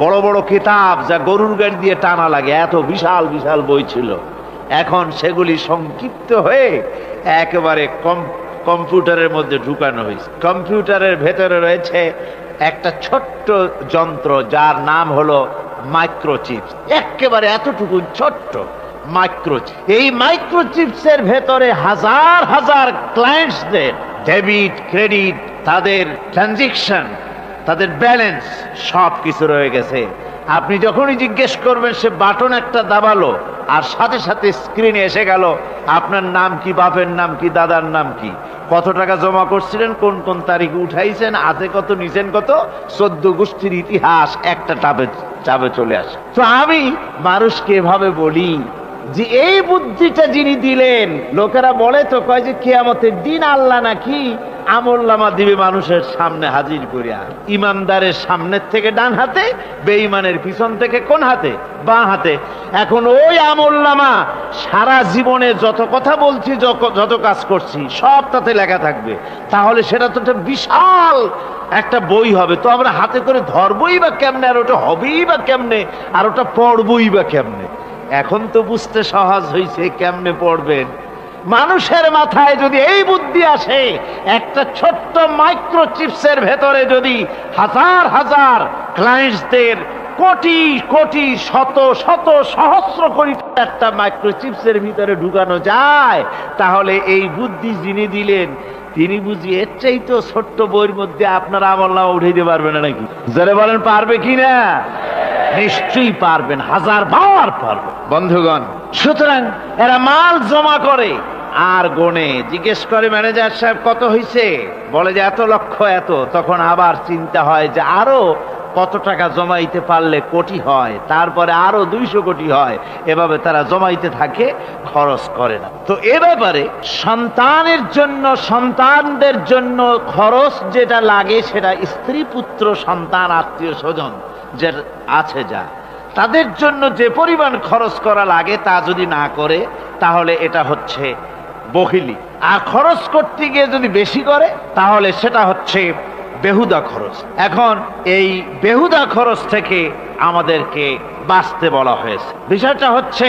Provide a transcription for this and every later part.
বড় বড় কিতাব যা গরুর গাড়ি দিয়ে টানা লাগে, এত বিশাল বিশাল বই ছিল। এখন সেগুলি সংক্ষিপ্ত হয়ে একেবারে কম, কম্পিউটারের মধ্যে ঢুকানো হয়েছে। কম্পিউটারের ভেতরে রয়েছে একটা ছোট্ট যন্ত্র, যার নাম হলো মাইক্রোচিপস। একেবারে এতটুকু ছোট্ট মাইক্রোচিপ এই মাইক্রোচিপসের ভেতরে হাজার হাজার ক্লায়েন্টসদের ডেবিট ক্রেডিট তাদের ট্রানজেকশন তাদের ব্যালেন্স সব কিছু রয়ে গেছে। আপনি যখনই জিজ্ঞেস করবেন, সে বাটন একটা দাবালো, আর সাথে সাথে স্ক্রিনে এসে গেল, আপনার নাম কি, বাপের নাম কি, দাদার নাম কি? কত টাকা জমা করছিলেন, কোন কোন তারিখে উঠাইছেন হাতে কত, নিছেন কত? চোদ্দ গোষ্ঠীর ইতিহাস একটা টাবে চাপে চলে আসে। তো আমি মানুষকে এভাবে বলি যে, এই বুদ্ধিটা যিনি দিলেন, লোকেরা বলে তো কয় যে, কেয়ামতের দিন আল্লাহ নাকি আমল্লামা দিবে মানুষের সামনে হাজির করিয়া। ইমানদারের সামনের থেকে ডান হাতে, বেঈমানের পিছন থেকে কোন হাতে? বাঁ হাতে। এখন ওই আমল্লামা সারা জীবনে যত কথা বলছি, যত- কাজ করছি, সব তাতে লেখা থাকবে। তাহলে সেটা তো একটা বিশাল একটা বই হবে। তো আমরা হাতে করে ধরবই বা কেমনে, আর ওটা হবেই বা কেমনে, আর ওটা পড়বই বা কেমনে? এখন তো বুঝতে সহজ হয়েছে কেমনে পড়বেন। মানুষের মাথায় যদি এই বুদ্ধি আসে একটা ছোট্ট মাইক্রোচিপসের ভেতরে যদি হাজার হাজার ক্লায়েন্টসদের কোটি কোটি শত শত সহস্র কোটি একটা মাইক্রোচিপসের ভিতরে ঢুকানো যায় তাহলে এই বুদ্ধি যিনি দিলেন তিনি বুঝি এর চাই তো ছোট্ট বইয়ের মধ্যে আপনার আমল নামা উঠে দিতে পারবে না নাকি? যারা বলেন পারবে কি না? নিশ্চয়ই পারবেন হাজার বার পারবে বন্ধুগণ সুতরাং এরা মাল জমা করে আর গনে? জিজ্ঞেস করে ম্যানেজার সাহেব, কত হয়েছে বলে যে, এত লক্ষ, এত। তখন আবার চিন্তা হয় যে, আরও কত টাকা জমাইতে পারলে কোটি হয়? তারপরে আরও দুইশো কোটি হয়। এভাবে তারা জমাইতে থাকে, খরচ করে না। তো এ ব্যাপারে সন্তানের জন্য, সন্তানদের জন্য খরচ যেটা লাগে, সেটা স্ত্রী, পুত্র, সন্তান, আত্মীয়, স্বজন যে আছে যা, তাদের জন্য যে পরিমাণ খরচ করা লাগে তা যদি না করে, তাহলে এটা হচ্ছে বহিলি। আর খরচ করতে গিয়ে যদি বেশি করে, তাহলে সেটা হচ্ছে বেহুদা খরচ। এখন এই বেহুদা খরচ থেকে আমাদেরকে বাঁচতে বলা হয়েছে। বিষয়টা হচ্ছে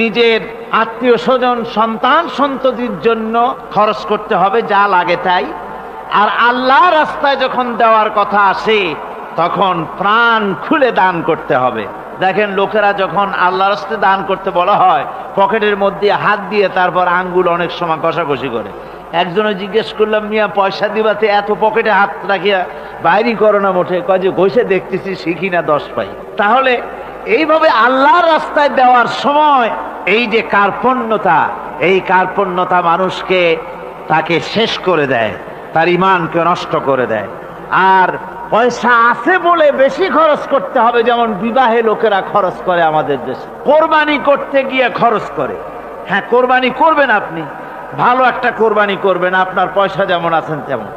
নিজের আত্মীয় স্বজন, সন্তান সন্ততির জন্য খরচ করতে হবে, যা লাগে তাই। আর আল্লাহ রাস্তায় যখন দেওয়ার কথা আসে, তখন প্রাণ খুলে দান করতে হবে। দেখেন লোকেরা যখন আল্লাহ রাস্তায় দান করতে বলা হয়, পকেটের মধ্যে হাত দিয়ে তারপর আঙ্গুল অনেক সময় কষাকষি করে। একজনে জিজ্ঞেস করলাম, মিয়া, পয়সা দিবাতে এত পকেটে হাত রাখিয়া বাইরি করো না মোটে। কয় যে, ঘষে দেখতেছি শিখি না দশ পাই। তাহলে এইভাবে আল্লাহর রাস্তায় দেওয়ার সময় এই যে কার্পণ্যতা, এই কার্পণ্যতা মানুষকে তাকে শেষ করে দেয়, তার ইমানকে নষ্ট করে দেয়। আর পয়সা আছে বলে বেশি খরচ করতে হবে, যেমন বিবাহে লোকেরা খরচ করে আমাদের দেশে। কোরবানি করতে গিয়ে খরচ করে। হ্যাঁ কোরবানি করবেন আপনি। ভালো একটা কোরবানি করবেন, আপনার পয়সা যেমন আছেন তেমন।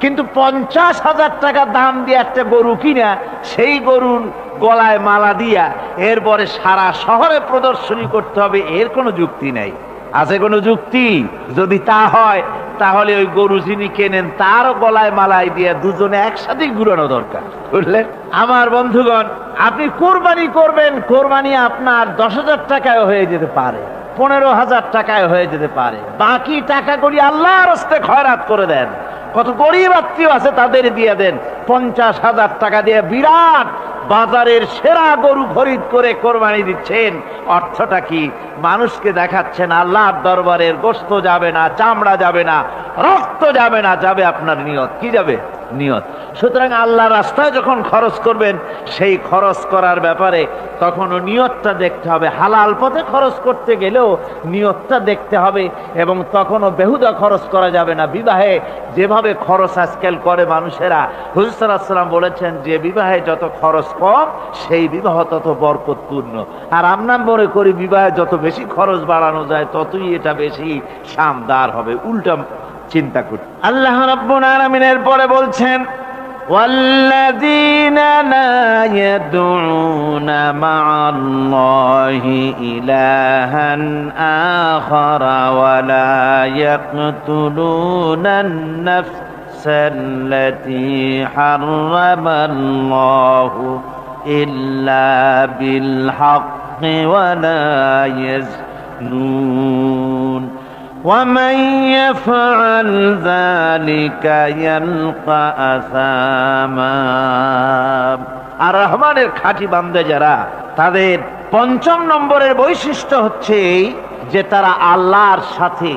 কিন্তু পঞ্চাশ হাজার টাকা দাম দিয়ে একটা গরু কিনা, সেই গরুর গলায় মালা দিয়া এরপরে সারা শহরে প্রদর্শনী করতে হবে, এর কোনো যুক্তি নেই। আছে কোনো যুক্তি? যদি তা হয় তাহলে ওই গরু যিনি কেনেন, তারও গলায় মালায় দিয়ে দুজনে একসাথেই ঘুরানো দরকার। বুঝলেন? আমার বন্ধুগণ, আপনি কোরবানি করবেন, কোরবানি আপনার দশ হাজার টাকায় হয়ে যেতে পারে, পনেরো হাজার টাকায় হয়ে যেতে পারে। বাকি টাকাগুলি আল্লাহর হস্তে খয়রাত করে দেন। কত গরিব আত্মীয় আছে তাদের দিয়ে দেন, পঞ্চাশ হাজার টাকা দিয়ে বিরাট বাজারের সেরা গরু খরিদ করে কোরবানি দিচ্ছেন। অর্থটা কি? মানুষকে দেখাচ্ছেন আল্লাহর দরবারের গোস্ত যাবে না, চামড়া যাবে না, রক্ত যাবে না, যাবে আপনার নিয়ত। কি যাবে? নিয়ত। সুতরাং আল্লাহ রাস্তায় যখন খরচ করবেন, সেই খরচ করার ব্যাপারে তখনও নিয়তটা দেখতে হবে। হালাল পথে খরচ করতে গেলেও নিয়তটা দেখতে হবে এবং তখনও বেহুদা খরচ করা যাবে না। বিবাহে যেভাবে খরচ আজকাল করে মানুষেরা হুজুরাম বলেছেন, যে বিবাহে যত খরচ কম, সেই বিবাহ তত বরকতপূর্ণ। আর আমরা মনে করি, বিবাহে যত বেশি খরচ বাড়ানো যায়, ততই এটা বেশি সামদার হবে। উল্টা চিন্তা করি আল্লাহ রাব্বুল আলামিনের পরে বলছেন والذين لا يدعون مع الله إلها آخر ولا يقتلون النفس التي حرم الله إلا بالحق ولا يزنون ومن يفعل ذلك يلقى أثاما আর রহমানের খাঁটি বান্দে যারা তাদের পঞ্চম নম্বরের বৈশিষ্ট্য হচ্ছে এই যে তারা আল্লাহর সাথে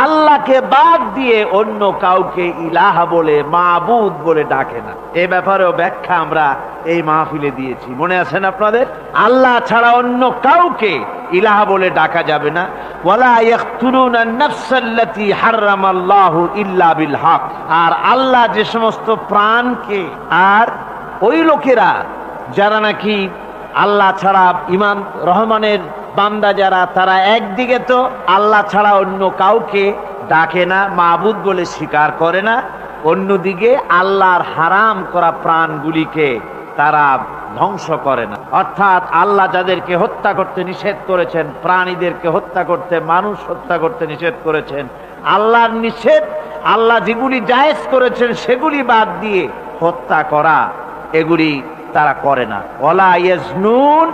আল্লাহকে বাদ দিয়ে অন্য কাউকে ইলাহ বলে, মাবুদ বলে ডাকে না। এ ব্যাপারেও ব্যাখ্যা আমরা এই মাহফিলে দিয়েছি। মনে আছেন আপনাদের? আল্লাহ ছাড়া অন্য কাউকে ইলাহা বলে ডাকা যাবে না। আর আল্লাহ যে সমস্ত প্রাণকে আর ওই লোকেরা যারা নাকি আল্লাহ ছাড়া ইমান, রহমানের বান্দা যারা, তারা একদিকে তো আল্লাহ ছাড়া অন্য কাউকে ডাকে না মাহবুদ বলে স্বীকার করে না। অন্যদিকে আল্লাহর হারাম করা প্রাণগুলিকে তারা ধ্বংস করে না। অর্থাৎ আল্লাহ যাদেরকে হত্যা করতে নিষেধ করেছেন, প্রাণীদেরকে হত্যা করতে, মানুষ হত্যা করতে নিষেধ করেছেন, আল্লাহর নিষেধ, আল্লাহ যেগুলি জায়েজ করেছেন, সেগুলি বাদ দিয়ে হত্যা করা, এগুলি তারা করে না। ওলা ইয়াজনুন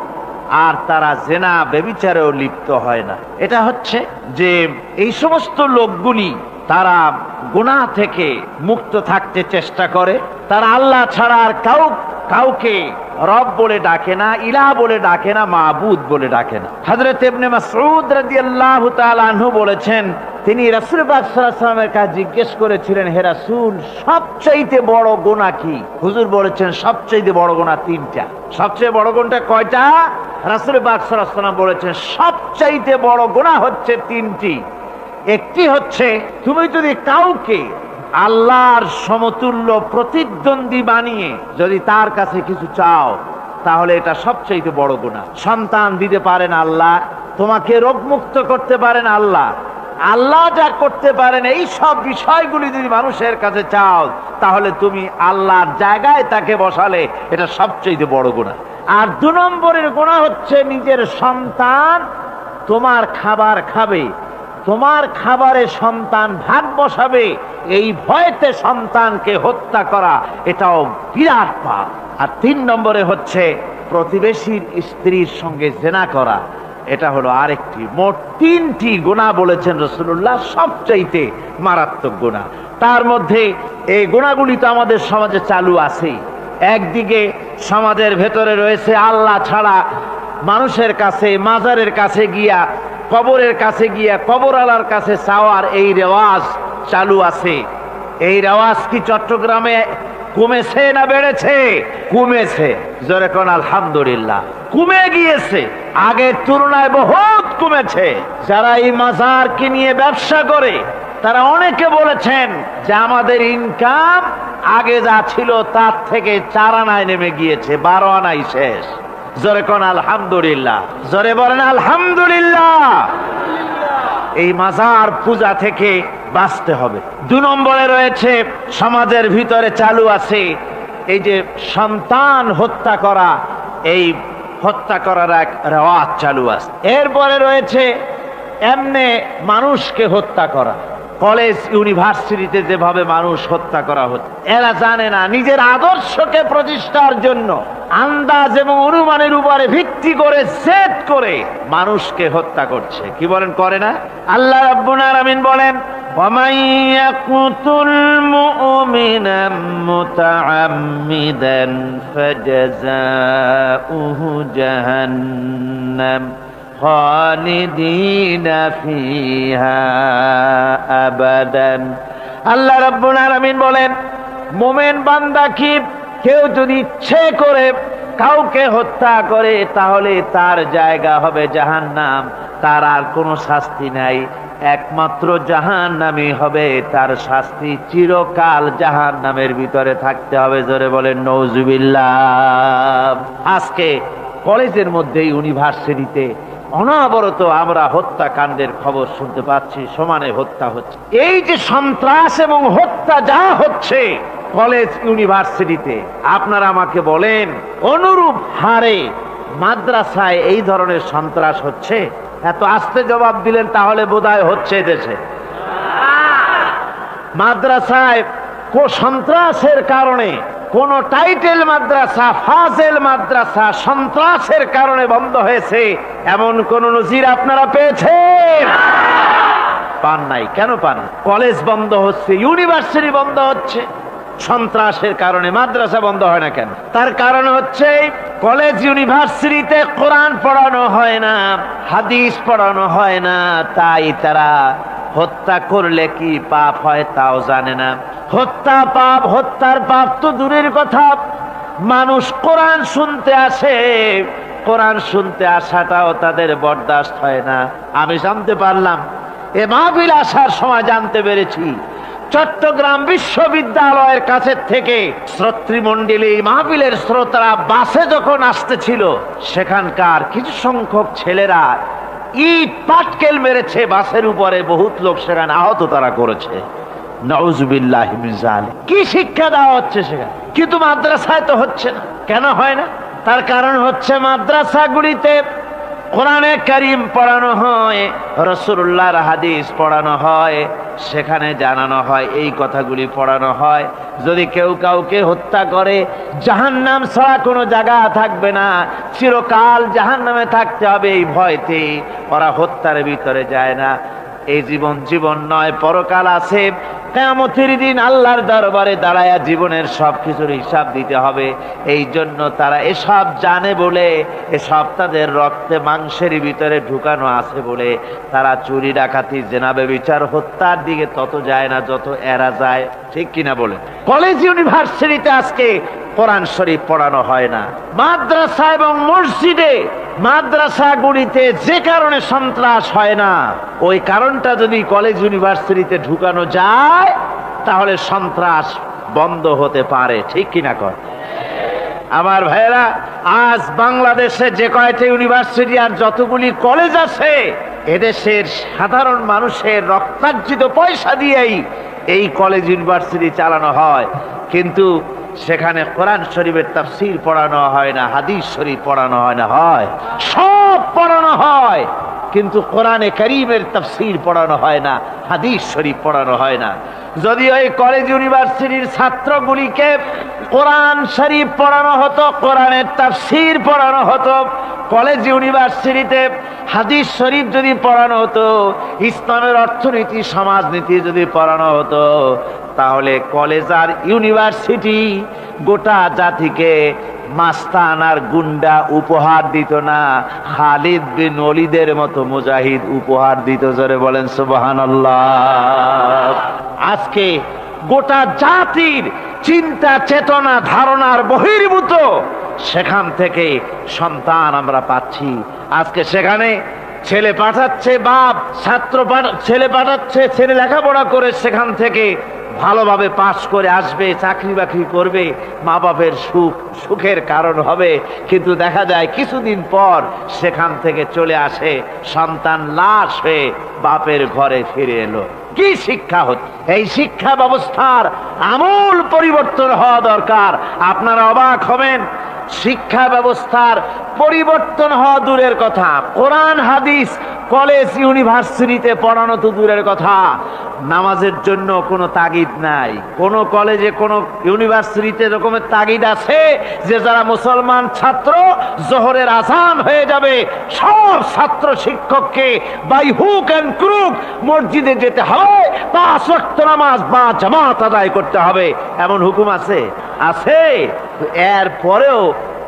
আর তারা জেনা বেবিচারেও লিপ্ত হয় না। এটা হচ্ছে যে এই সমস্ত লোকগুলি তারা গুণা থেকে মুক্ত থাকতে চেষ্টা করে। তারা আল্লাহ ছাড়া আর কাউ কাউকে রব বলে ডাকে না ইলা বলে ডাকে না, মাবুদ বলে ডাকে না। হযরত ইবনে মাসউদ রাদিয়াল্লাহু বলেছেন, তিনি রাসূল আলাইহি কাছে জিজ্ঞেস করেছিলেন, হে রাসূল, সবচাইতে বড় গোনা কি? হুজুর বলেছেন, সবচাইতে বড় গোনা তিনটা। সবচেয়ে বড় গুণটা কয়টা? রাসূল সাল্লাল্লাহু বলেছেন, সবচাইতে বড় গোনা হচ্ছে তিনটি। একটি হচ্ছে, তুমি যদি কাউকে আল্লাহর সমতুল্য প্রতিদ্বন্দ্বী বানিয়ে যদি তার কাছে কিছু চাও, তাহলে এটা সবচেয়ে বড় গুণা সন্তান দিতে পারেন আল্লাহ, তোমাকে রোগমুক্ত করতে পারেন আল্লাহ। আল্লাহ যা করতে পারেন, এই সব বিষয়গুলি যদি মানুষের কাছে চাও, তাহলে তুমি আল্লাহর জায়গায় তাকে বসালে এটা সবচেয়ে বড় গুণা আর দু নম্বরের গুণা হচ্ছে নিজের সন্তান তোমার খাবার খাবে তোমার খাবারে সন্তান ভাগ বসাবে, এই ভয়েতে সন্তানকে হত্যা করা, এটাও বিরাট পাপ। আর তিন নম্বরে হচ্ছে প্রতিবেশীর স্ত্রীর সঙ্গে জেনা করা, এটা হলো আরেকটি, মোট তিনটি গুণা বলেছেন রসুল্লাহ সবচাইতে মারাত্মক গুণা। তার মধ্যে এই গুণাগুলি তো আমাদের সমাজে চালু আছে একদিকে সমাজের ভেতরে রয়েছে আল্লাহ ছাড়া মানুষের কাছে, মাজারের কাছে গিয়া কবরের কাছে গিয়া কবর আলার কাছে চাওয়ার এই রেওয়াজ চালু আছে। এই রেওয়াজ কি চট্টগ্রামে কমেছে না বেড়েছে? কমেছে। জোরে আলহামদুলিল্লাহ। কমে গিয়েছে। আগের তুলনায় বহুত কমেছে। যারা এই মাজারকে নিয়ে ব্যবসা করে, তারা অনেকে বলেছেন যে আমাদের ইনকাম আগে যা ছিল তার থেকে চার আনায় নেমে গিয়েছে, বারো আনাই শেষ। জোরে কোন আলহামদুলিল্লাহ। জোরে বলেন আলহামদুলিল্লাহ। এই মাজার পূজা থেকে বাঁচতে হবে। দু নম্বরে রয়েছে, সমাজের ভিতরে চালু আছে, এই যে সন্তান হত্যা করা, এই হত্যা করার এক রেওয়াজ চালু আছে। এরপরে রয়েছে, এমনে মানুষকে হত্যা করা। কলেজ ইউনিভার্সিটিতে যেভাবে মানুষ হত্যা করা হচ্ছে এরা জানে না নিজের আদর্শকে প্রতিষ্ঠার জন্য আন্দাজ এবং অনুমানের উপরে ভিত্তি করে সেট করে মানুষকে হত্যা করছে কি বলেন করে না আল্লাহ রাব্বুল আলামিন বলেন ومن يقتل مؤمنا متعمدا فجزاؤه جهنم খালিদিনা ফিহা আবাদান। আল্লাহ রাব্বুল বলেন, মোমেন বান্দা কি কেউ যদি ইচ্ছে করে কাউকে হত্যা করে, তাহলে তার জায়গা হবে জাহান নাম তার আর কোনো শাস্তি নাই। একমাত্র জাহান নামে হবে। তার শাস্তি চিরকাল জাহান নামের ভিতরে থাকতে হবে। জোরে বলেন নৌজুবিল্লা আজকে কলেজের মধ্যে, ইউনিভার্সিটিতে অনাবরত আমরা হত্যাকাণ্ডের খবর শুনতে পাচ্ছি, সমানে হত্যা হচ্ছে। এই যে সন্ত্রাস এবং হত্যা যা হচ্ছে কলেজ ইউনিভার্সিটিতে আপনারা আমাকে বলেন, অনুরূপ হারে মাদ্রাসায় এই ধরনের সন্ত্রাস হচ্ছে? এত আস্তে জবাব দিলেন, তাহলে বোধহয় হচ্ছে দেশে। মাদ্রাসায় কো, সন্ত্রাসের কারণে কোন টাইটেল মাদ্রাসা, ফাজেল মাদ্রাসা সন্ত্রাসের কারণে বন্ধ হয়েছে। এমন কোন নজির আপনারা পেয়েছেন? পান নাই। কেন পান? কলেজ বন্ধ হচ্ছে, ইউনিভার্সিটি বন্ধ হচ্ছে। সন্ত্রাসের কারণে মাদ্রাসা বন্ধ হয় না কেন? তার কারণ হচ্ছে, কলেজ, ইউনিভার্সিটিতে কোরআন পড়ানো হয় না, হাদিস পড়ানো হয় না। তাই তারা হত্যা করলে কি পাপ হয় তাও জানে না। হত্যা পাপ, হত্যার পাপ তো দূরের কথা। মানুষ কোরআন শুনতে আসে, কোরআন শুনতে আসাটাও তাদের বরদাস্ত হয় না। আমি জানতে পারলাম, এ মাহবিল আসার সময় জানতে পেরেছি, চট্টগ্রাম বিশ্ববিদ্যালয়ের কাছে থেকে শ্রোতৃমণ্ডলী মাহবিলের শ্রোতারা বাসে যখন আসতেছিল, সেখানকার কিছু সংখ্যক ছেলেরা ইট পাটকেল মেরেছে বাসের উপরে বহুত লোক সেখানে আহত তারা করেছে। কি শিক্ষা দেওয়া হচ্ছে সেখানে? কিন্তু মাদ্রাসায় তো হচ্ছে না। কেন হয় না? তার কারণ হচ্ছে মাদ্রাসাগুলিতে কোরআনে করিম পড়ানো হয় রসুল্লাহর হাদিস পড়ানো হয়, সেখানে জানানো হয়, এই কথাগুলি পড়ানো হয়। যদি কেউ কাউকে হত্যা করে জাহান নাম ছাড়া কোনো জায়গা থাকবে না, চিরকাল জাহান নামে থাকতে হবে এই ভয়তে, ওরা হত্যার ভিতরে যায় না। এই জীবন জীবন নয়, পরকাল আছে। কেমতের দিন আল্লাহর দরবারে দাঁড়ায়া জীবনের সব কিছুর হিসাব দিতে হবে। এই জন্য তারা এসব জানে বলে, এসব তাদের রক্তে মাংসের ভিতরে ঢুকানো আছে বলে। তারা চুরি, ডাকাতি জেনাবে বিচার হত্যার দিকে তত যায় না, যত এরা যায়। ঠিক কিনা বলে কলেজ ইউনিভার্সিটিতে আজকে কোরআন শরীফ পড়ানো হয় না। মাদ্রাসা এবং মসজিদে মাদ্রাসাগুলিতে যে কারণে সন্ত্রাস হয় না, ওই কারণটা যদি কলেজ ইউনিভার্সিটিতে ঢুকানো যায়, তাহলে সন্ত্রাস বন্ধ হতে পারে, ঠিক কিনা কর আমার ভাইয়েরা, আজ বাংলাদেশে যে কয়টা ইউনিভার্সিটি আর যতগুলি কলেজ আছে, এদেশের সাধারণ মানুষের রক্তার্জিত পয়সা দিয়েই এই কলেজ ইউনিভার্সিটি চালানো হয়, কিন্তু সেখানে কোরআন শরীফের তাফসির পড়ানো হয় না, হাদিস শরীফ পড়ানো হয় না, হয়। সব পড়ানো হয়, কিন্তু কোরআনে করিমের তাফসির পড়ানো হয় না, হাদিস শরীফ পড়ানো হয় না। যদি ওই কলেজ ইউনিভার্সিটির ছাত্রগুলিকে কোরআন শরীফ পড়ানো হতো, কোরআনের তাফসির পড়ানো হতো কলেজ ইউনিভার্সিটিতে হাদিস শরীফ যদি পড়ানো হতো, ইসলামের অর্থনীতি, সমাজনীতি যদি পড়ানো হতো, তাহলে কলেজ আর ইউনিভার্সিটি গোটা জাতিকে মাস্তান আর গুন্ডা উপহার দিত না। খালিদ বিন অলিদের মতো মুজাহিদ উপহার দিত, জোরে বলেন সুবাহান আজকে গোটা জাতির চিন্তা চেতনা ধারণার বহির্ভূত। সেখান থেকে সন্তান আমরা পাচ্ছি। আজকে সেখানে ছেলে পাঠাচ্ছে বাপ, ছাত্র ছেলে পাঠাচ্ছে, ছেলে লেখাপড়া করে সেখান থেকে ভালোভাবে পাশ করে আসবে, চাকরি বাকরি করবে মা বাপের সুখ, সুখের কারণ হবে। কিন্তু দেখা যায় কিছুদিন পর সেখান থেকে চলে আসে সন্তান লাশ হয়ে বাপের ঘরে ফিরে এলো। কি শিক্ষা হচ্ছে এই শিক্ষা ব্যবস্থার আমূল পরিবর্তন হওয়া দরকার। আপনারা অবাক হবেন শিক্ষা ব্যবস্থার পরিবর্তন হওয়া দূরের কথা। কোরআন হাদিস কলেজ, ইউনিভার্সিটিতে পড়ানো তো দূরের কথা। নামাজের জন্য কোনো তাগিদ নাই। কোন কলেজে, কোন ইউনিভার্সিটিতে এরকমের তাগিদ আছে যে যারা মুসলমান ছাত্র, জোহরের আসান হয়ে যাবে। সব ছাত্র শিক্ষককে বাই হুক অ্যান্ড ক্রুক মসজিদে যেতে হবে। পাঁচ ওয়াক্ত নামাজ বা জামাত আদায় করতে হবে। এমন হুকুম আছে? আছে। এর পরেও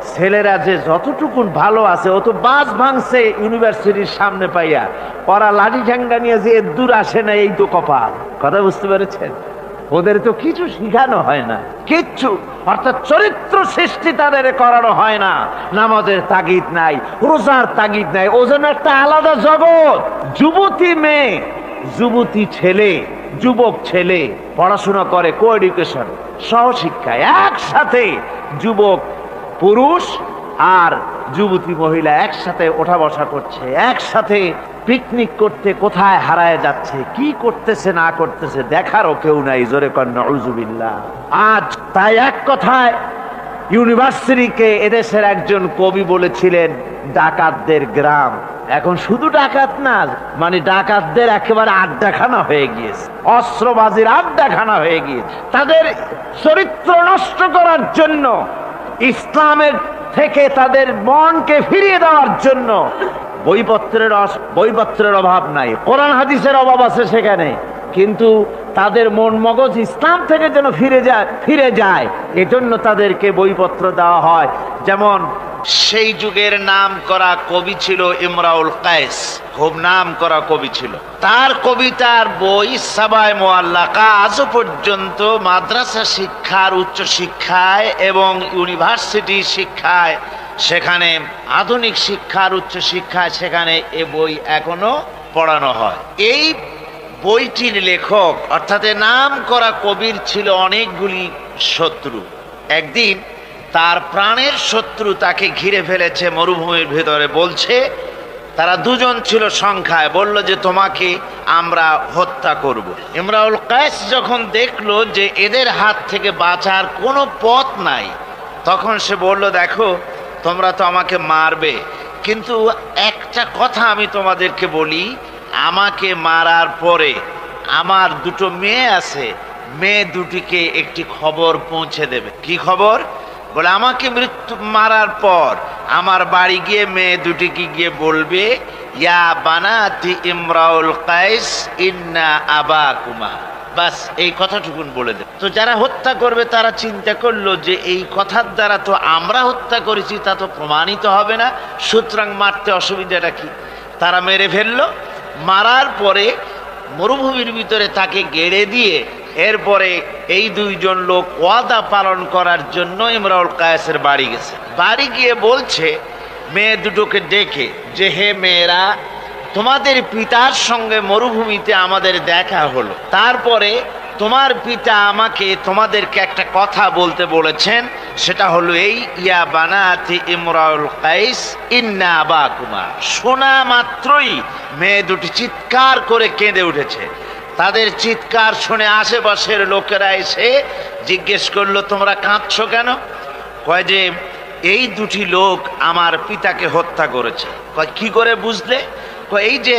ছেলেরা যে যতটুকুন ভালো আছে, ও তো বাস ভাঙছে ইউনিভার্সিটির সামনে পাইয়া। ওরা লাঠি ঠ্যাঙ্গা নিয়ে যে দূর আসে না, এই তো কপাল। কথা বুঝতে পেরেছেন? ওদের তো কিছু শিখানো হয় না। কিচ্ছু। অর্থাৎ চরিত্র সৃষ্টি তাদের করানো হয় না। নামাজের তাগিদ নাই, রোজার তাগিদ নাই। ও যেন একটা আলাদা জগৎ। যুবতী মেয়ে, যুবতী ছেলে, যুবক ছেলে, পড়াশোনা করে কো এডুকেশন সহশিক্ষায় একসাথে যুবক পুরুষ আর যুবতী মহিলা একসাথে ওঠা বসা করছে, একসাথে পিকনিক করতে কোথায় হারায় যাচ্ছে, কি করতেছে, না করতেছে, দেখারও কেউ নাই, জোরে কন্যা আজ তাই এক কথায় ইউনিভার্সিটিকে এদেশের একজন কবি বলেছিলেন, ডাকাতদের গ্রাম। এখন শুধু ডাকাত না মানে ডাকাতদের একেবারে আড্ডাখানা হয়ে গিয়েছে, অস্ত্রবাজির আড্ডাখানা হয়ে গিয়েছে। তাদের চরিত্র নষ্ট করার জন্য ইসলামের থেকে তাদের মনকে ফিরিয়ে দেওয়ার জন্য বইপত্রের বইপত্রের অভাব নাই। কোরআন হাদিসের অভাব আছে সেখানে। কিন্তু তাদের মন মগজ ইসলাম থেকে যেন ফিরে যায় ফিরে যায়, এজন্য তাদেরকে বইপত্র দেওয়া হয়। যেমন, সেই যুগের নাম করা কবি ছিল ইমরাউল কায়েস খুব নাম করা কবি ছিল। তার কবিতার বই সাবায় মোয়াল্লাকা আজও পর্যন্ত মাদ্রাসা শিক্ষার, উচ্চ শিক্ষায় এবং ইউনিভার্সিটি শিক্ষায়, সেখানে আধুনিক শিক্ষার, উচ্চ শিক্ষায় সেখানে এ বই এখনও পড়ানো হয়। এই বইটির লেখক, অর্থাৎ নাম করা কবির ছিল অনেকগুলি শত্রু একদিন তার প্রাণের শত্রু তাকে ঘিরে ফেলেছে, মরুভূমির ভেতরে বলছে, তারা দুজন ছিল সংখ্যায়, বলল যে তোমাকে আমরা হত্যা করব। ইমরাউল কায়েস যখন দেখল যে এদের হাত থেকে বাঁচার কোনো পথ নাই, তখন সে বলল, দেখো, তোমরা তো আমাকে মারবে, কিন্তু একটা কথা আমি তোমাদেরকে বলি আমাকে মারার পরে আমার দুটো মেয়ে আছে, মেয়ে দুটিকে একটি খবর পৌঁছে দেবে। কি খবর? বলে, আমাকে মৃত্যু, মারার পর আমার বাড়ি গিয়ে মেয়ে দুটিকে গিয়ে বলবে, ইয়া বানাতি ইমরাউল কাইস, ইন্না আবা কুমা বাস, এই কথাটুকুন বলে দেব। তো যারা হত্যা করবে, তারা চিন্তা করল যে এই কথার দ্বারা তো আমরা হত্যা করেছি, তা তো প্রমাণিত হবে না। সুতরাং মারতে অসুবিধাটা কি? তারা মেরে ফেলল মারার পরে মরুভূমির ভিতরে তাকে গেড়ে দিয়ে এরপরে এই দুইজন লোক ওয়াদা পালন করার জন্য ইমরাউল কায়াসের বাড়ি গেছে। বাড়ি গিয়ে বলছে, মেয়ে দুটোকে ডেকে, যে হে মেয়েরা, তোমাদের পিতার সঙ্গে মরুভূমিতে আমাদের দেখা হলো। তারপরে তোমার পিতা আমাকে তোমাদেরকে একটা কথা বলতে বলেছেন, সেটা হলো এই, ইয়া বানাতি ইমরাউল কাইস, ইন্না আবাকুমা। শোনা মাত্রই মেয়ে দুটি চিৎকার করে কেঁদে উঠেছে। তাদের চিৎকার শুনে আশেপাশের লোকেরা এসে জিজ্ঞেস করল, তোমরা কাঁদছো কেন? কয় যে, এই দুটি লোক আমার পিতাকে হত্যা করেছে। কয়, কি করে বুঝলে? কয়, এই যে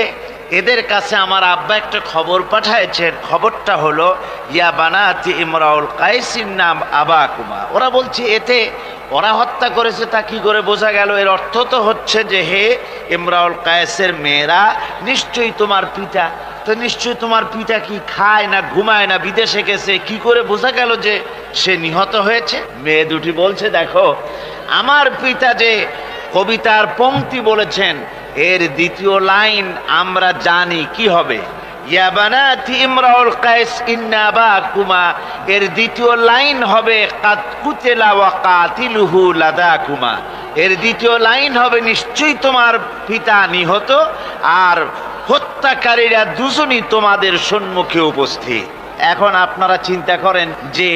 এদের কাছে আমার আব্বা একটা খবর পাঠাইছেন খবরটা হলো, ইয়া বানাতি ইমরাউল কাইসির নাম আবা কুমা ওরা বলছে, এতে ওরা হত্যা করেছে, তা কি করে বোঝা গেল? এর অর্থ তো হচ্ছে যে, হে ইমরাউল কায়েসের মেয়েরা, নিশ্চয়ই তোমার পিতা, তো নিশ্চয়ই তোমার পিতা কি খায় না ঘুমায় না বিদেশে গেছে? কি করে বোঝা গেল যে সে নিহত হয়েছে? মেয়ে দুটি বলছে, দেখো, আমার পিতা যে কবিতার পংক্তি বলেছেন, এর দ্বিতীয় লাইন আমরা জানি কি হবে। এর দ্বিতীয় লাইন হবে কাতিলুহু এর দ্বিতীয় লাইন হবে, নিশ্চয়ই তোমার পিতা নিহত আর হত্যাকারীরা দুজনই তোমাদের সম্মুখে উপস্থিত। এখন আপনারা চিন্তা করেন যে,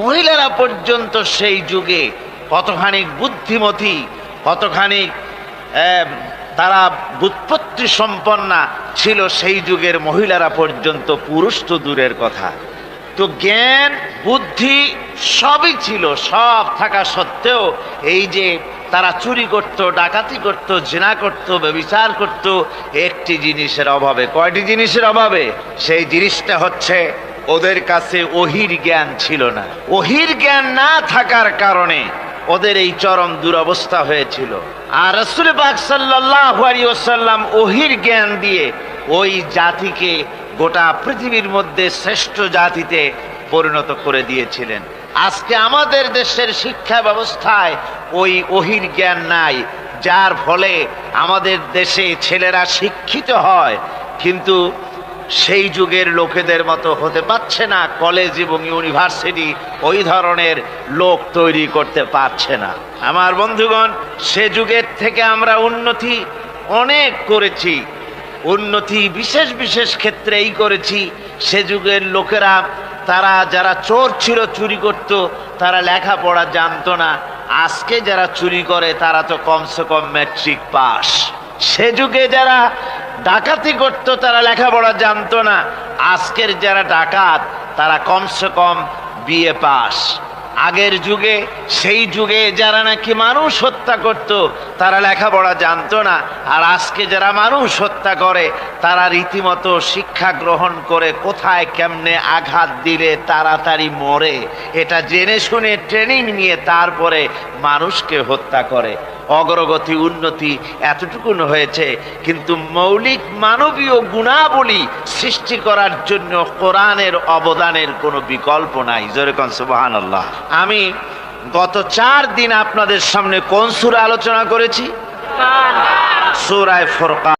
মহিলারা পর্যন্ত সেই যুগে কতখানি বুদ্ধিমতী কতখানি তারা বুৎপত্তি সম্পন্না ছিল সেই যুগের মহিলারা পর্যন্ত পুরুষ তো দূরের কথা। তো জ্ঞান, বুদ্ধি সবই ছিল, সব থাকা সত্ত্বেও এই যে তারা চুরি করত, ডাকাতি করত, জেনা করত, ব্যবিচার করত, একটি জিনিসের অভাবে। কয়টি জিনিসের অভাবে? সেই জিনিসটা হচ্ছে ওদের কাছে ওহির জ্ঞান ছিল না। ওহির জ্ঞান না থাকার কারণে ওদের এই চরম দুরবস্থা হয়েছিল। আর রসুল পাক ওয়াসাল্লাম ওহির জ্ঞান দিয়ে ওই জাতিকে গোটা পৃথিবীর মধ্যে শ্রেষ্ঠ জাতিতে পরিণত করে দিয়েছিলেন। আজকে আমাদের দেশের শিক্ষা ব্যবস্থায় ওই ওহির জ্ঞান নাই, যার ফলে আমাদের দেশে ছেলেরা শিক্ষিত হয়। কিন্তু সেই যুগের লোকেদের মতো হতে পারছে না কলেজ এবং ইউনিভার্সিটি ওই ধরনের লোক তৈরি করতে পারছে না। আমার বন্ধুগণ, সে যুগের থেকে আমরা উন্নতি অনেক করেছি, উন্নতি বিশেষ বিশেষ ক্ষেত্রেই করেছি। সে যুগের লোকেরা, তারা যারা চোর ছিল, চুরি করত, তারা লেখাপড়া জানতো না। আজকে যারা চুরি করে, তারা তো কমসে কম ম্যাট্রিক পাস সে যুগে যারা ডাকাতি করতো তারা লেখাপড়া জানতো না। আজকের যারা ডাকাত তারা কমসে কম বিএ পাস আগের যুগে, সেই যুগে যারা নাকি মানুষ হত্যা করত, তারা লেখাপড়া জানতো না। আর আজকে যারা মানুষ হত্যা করে, তারা রীতিমতো শিক্ষা গ্রহণ করে কোথায় কেমনে আঘাত দিলে তাড়াতাড়ি মরে, এটা জেনে শুনে ট্রেনিং নিয়ে তারপরে মানুষকে হত্যা করে। অগ্রগতি, উন্নতি এতটুকুন হয়েছে, কিন্তু মৌলিক মানবীয় গুণাবলী সৃষ্টি করার জন্য কোরআনের অবদানের কোনো বিকল্প নাই। যেরকম সুবাহান আল্লাহ আমি গত চার দিন আপনাদের সামনে কোন সুরা আলোচনা করেছি? সুরায় ফোরকান।